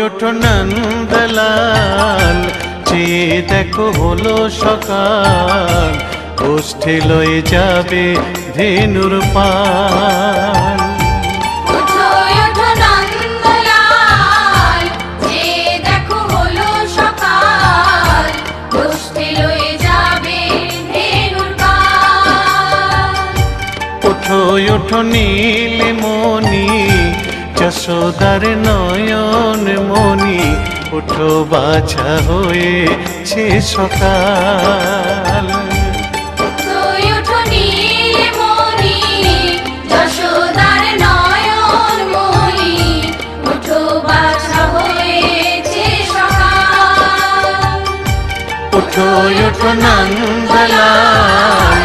ওঠো নন্দলাল চেয়ে দেখো হলো সকাল গোষ্ঠী লয়ে যাবে ধেনুর পাল। ওঠো নীলমণি যশোদার নয়ন ওঠো বাছা হয়েছে সকাল। ওঠো নন্দলাল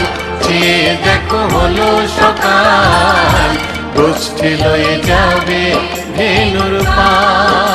যে দেখো হলো সকাল গোষ্ঠী লয়ে যাবে ধেনুর পাল।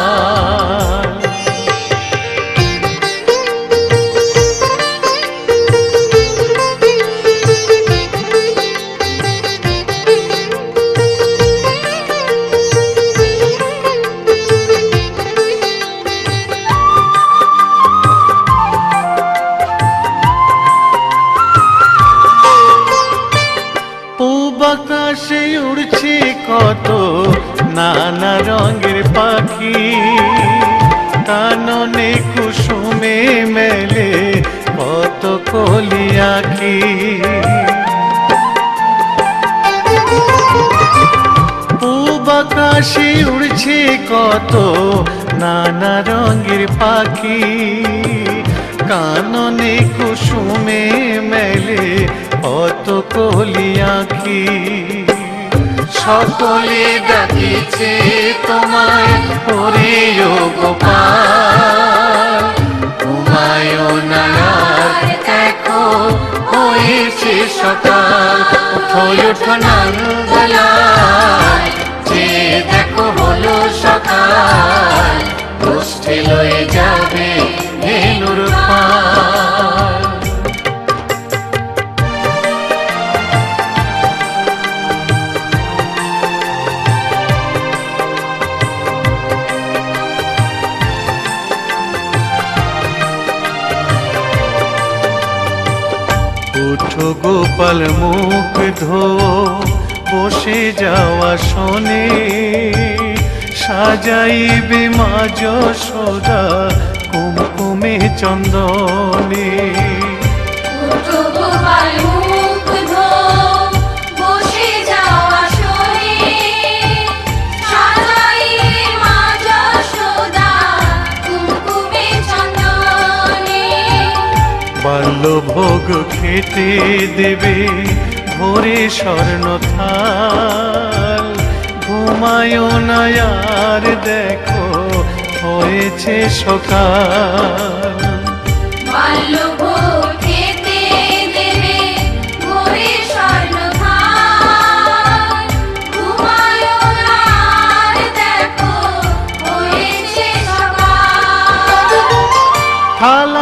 মেলে, কত কলি আঁখি পূব আকাশে উড়ছে কত নানা রঙের পাখি। কাননে কুসুমে মেলে কত কলি আঁখি সকলে ডাকিছে তোমায় ওঠো ওঠো নন্দলাল যে দেখো হলো সকাল গোষ্ঠী লয়ে যাবে গোপাল মুখ ধো বসে যাওয়া শোনে। সাজাইবে মা যশোদা কুমকুমে চন্দনে। বাল্যভোগ খেতে দেবে ভোরে স্বর্ণ থাল ঘুমায় না আর দেখো হয়েছে সকাল। দেবে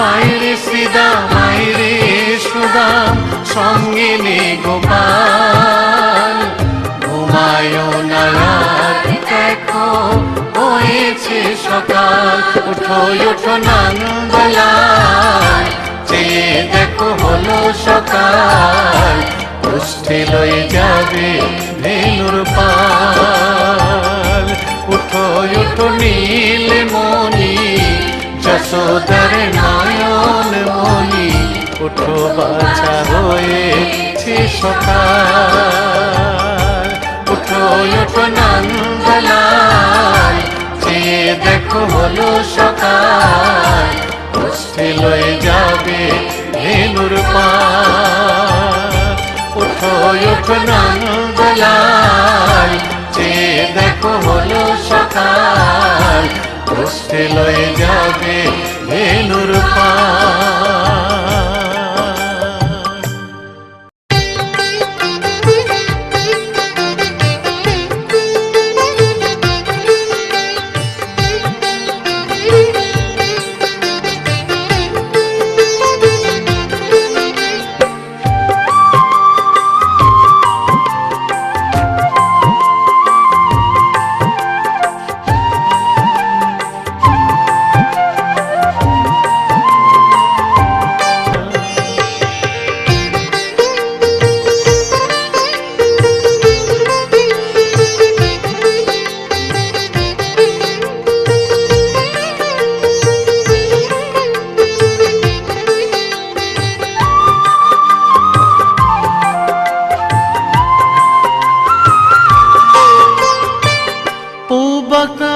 আইরে শ্রীদাম আইরে সুদাম সঙ্গে গোপাল ঘুমায় না দেখো, হয়েছে সকাল। উঠো উঠো নন্দলাল যে দেখো, হলো সকাল। গোষ্ঠী লয়ে যাবে ধেনুর পাল। উঠো উঠো মণি যশোদার নয়ন মণি উঠো বাছা হয়েছে সকাল। উঠো উঠো নন্দলাল, যে দেখো হলো সকাল। গোষ্ঠী লয়ে যাবে ধেনুর পাল। উঠো উঠো নন্দলাল, যে দেখো হলো সকাল। পুষ্টি লয়ে যাবে ধেনুর পা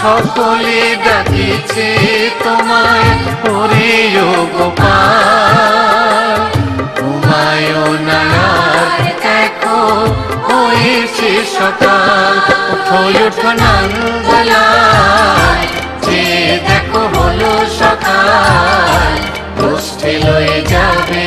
সকলে ডাকিছে তোমায় ও গোপাল। ঘুমায় না আর দেখো, হয়েছে সকাল উঠো উঠো নাঙ্গলায়। যে দেখো হলো সকাল গোষ্ঠী লয়ে যাবে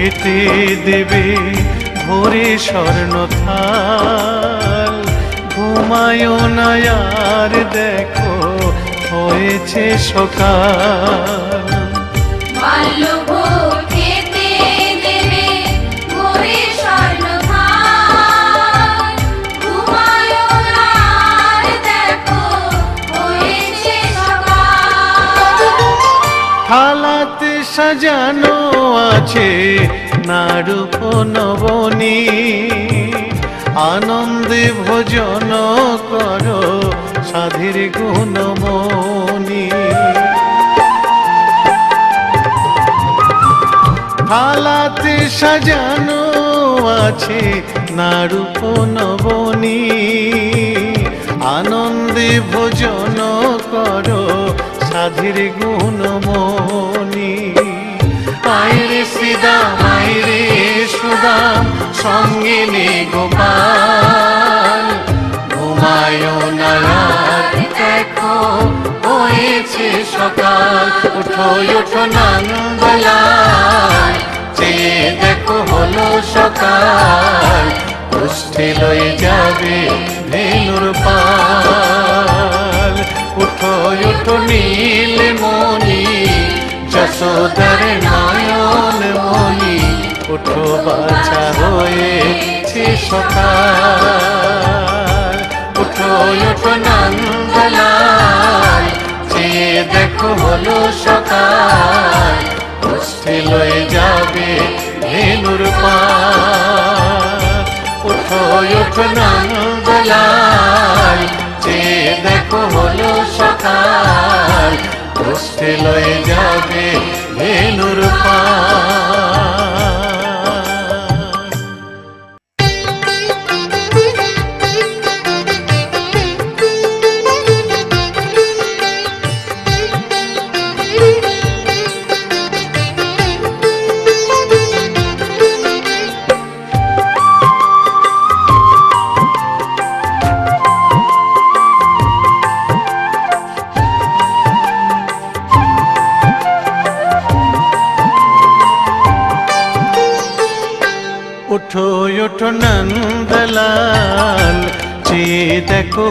খেতে দেবে ভোরে স্বর্ণ থাল ঘুমায় না আর দেখো হয়েছে সকাল। থালাতে সাজানো আছে নারূপ নবনী আনন্দে ভোজন করো সাধীর গুণমণি। থালাতে সাজানো আছে নারূপ নবনী আনন্দে ভোজন করো সাধীর গুণমণি। আইরে শ্রীদাম আইরে সুদাম সঙ্গে নে গোপাল ঘুমায় না আর দেখো, হয়েছে সকাল। উঠো উঠো নাঙ্গলায় যে দেখো, হলো সকাল। পুষ্টি লয়ে যাবে ধেনুর পাল। উঠো উঠো, নীল মনি যশোদার মনি উঠো বাছা হয়েছে সকাল। উঠো উঠো নন্দলাল যে দেখো হলো সকাল। পুষ্টি লয়ে যাবে ধেনুর পাল। উঠো উঠো নন্দলাল যে দেখো হলো সকাল। পুষ্টি লয়ে যাবে ধেনুর পাল।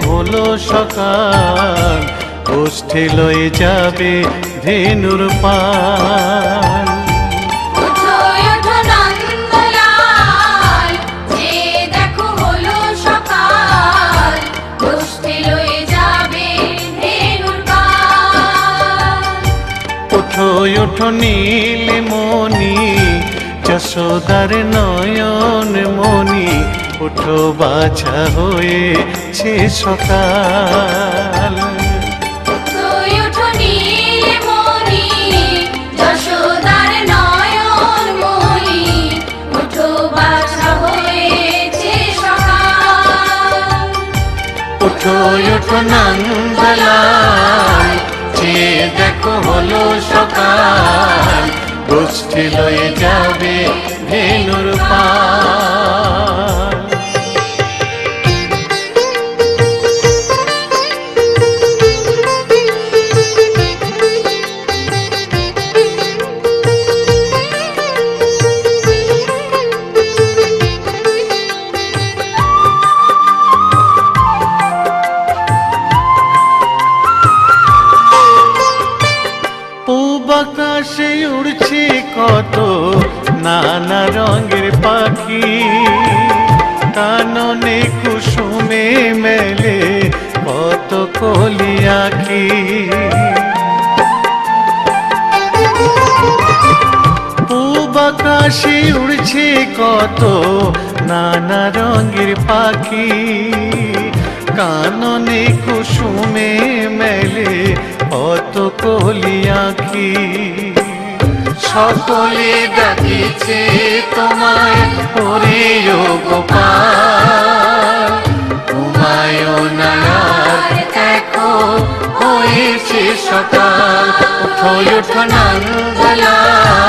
হলো সকাল গোষ্ঠী লয়ে যাবে ধেনুর পাল। ওঠো ওঠো নন্দলাল যে দেখো হলো ওঠো বাছা হয়েছে সকাল। ওঠো নন্দলাল যে দেখো হলো সকাল গোষ্ঠী লয়ে যাবে ধেনুর পাল। আকাশে উড়ছে কত নানা রঙের পাখি। কাননে কুসুমে মেলে কত কলি আখি। সকলে ডাকিছে তোমায় ও গোপাল। ঘুমায় নায়ার দেখো, হয়েছে সকাল। নন্দলাল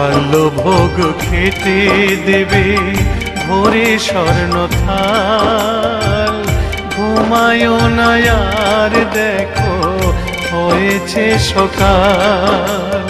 বাল্যভোগ খেতে দেবে ভোরে স্বর্ণ থাল। ঘুমায় দেখো হয়েছে সকাল।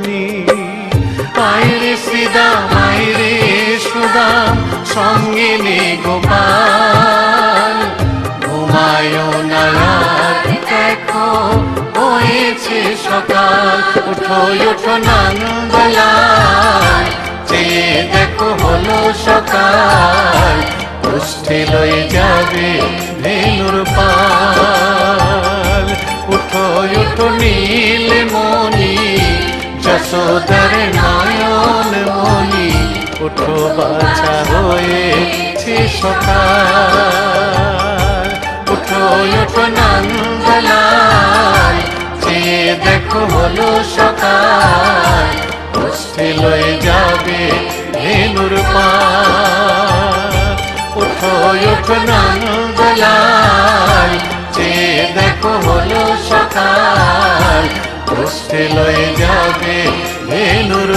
আইরে শ্রীদাম আইরে সুদাম, সঙ্গে নে গোপাল। ঘুমায় না আর দেখো, হয়েছে সকাল। উঠো উঠো নন্দলাল যে দেখো হলো সকাল। পুষ্টি লয়ে যাবে ধেনুর পাল। উঠো উঠো নীল মনি যশোদার মনি উঠো বাছা হয়েছে সকাল। উঠো উঠো নন্দলাল যে দেখো হলো সকাল। পুষ্টি লয়ে যাবে ধেনুর পাল উঠো উঠো নন্দলাল যে দেখো হলো সকাল। কষ্টে লয়ে যাবে ধেনুর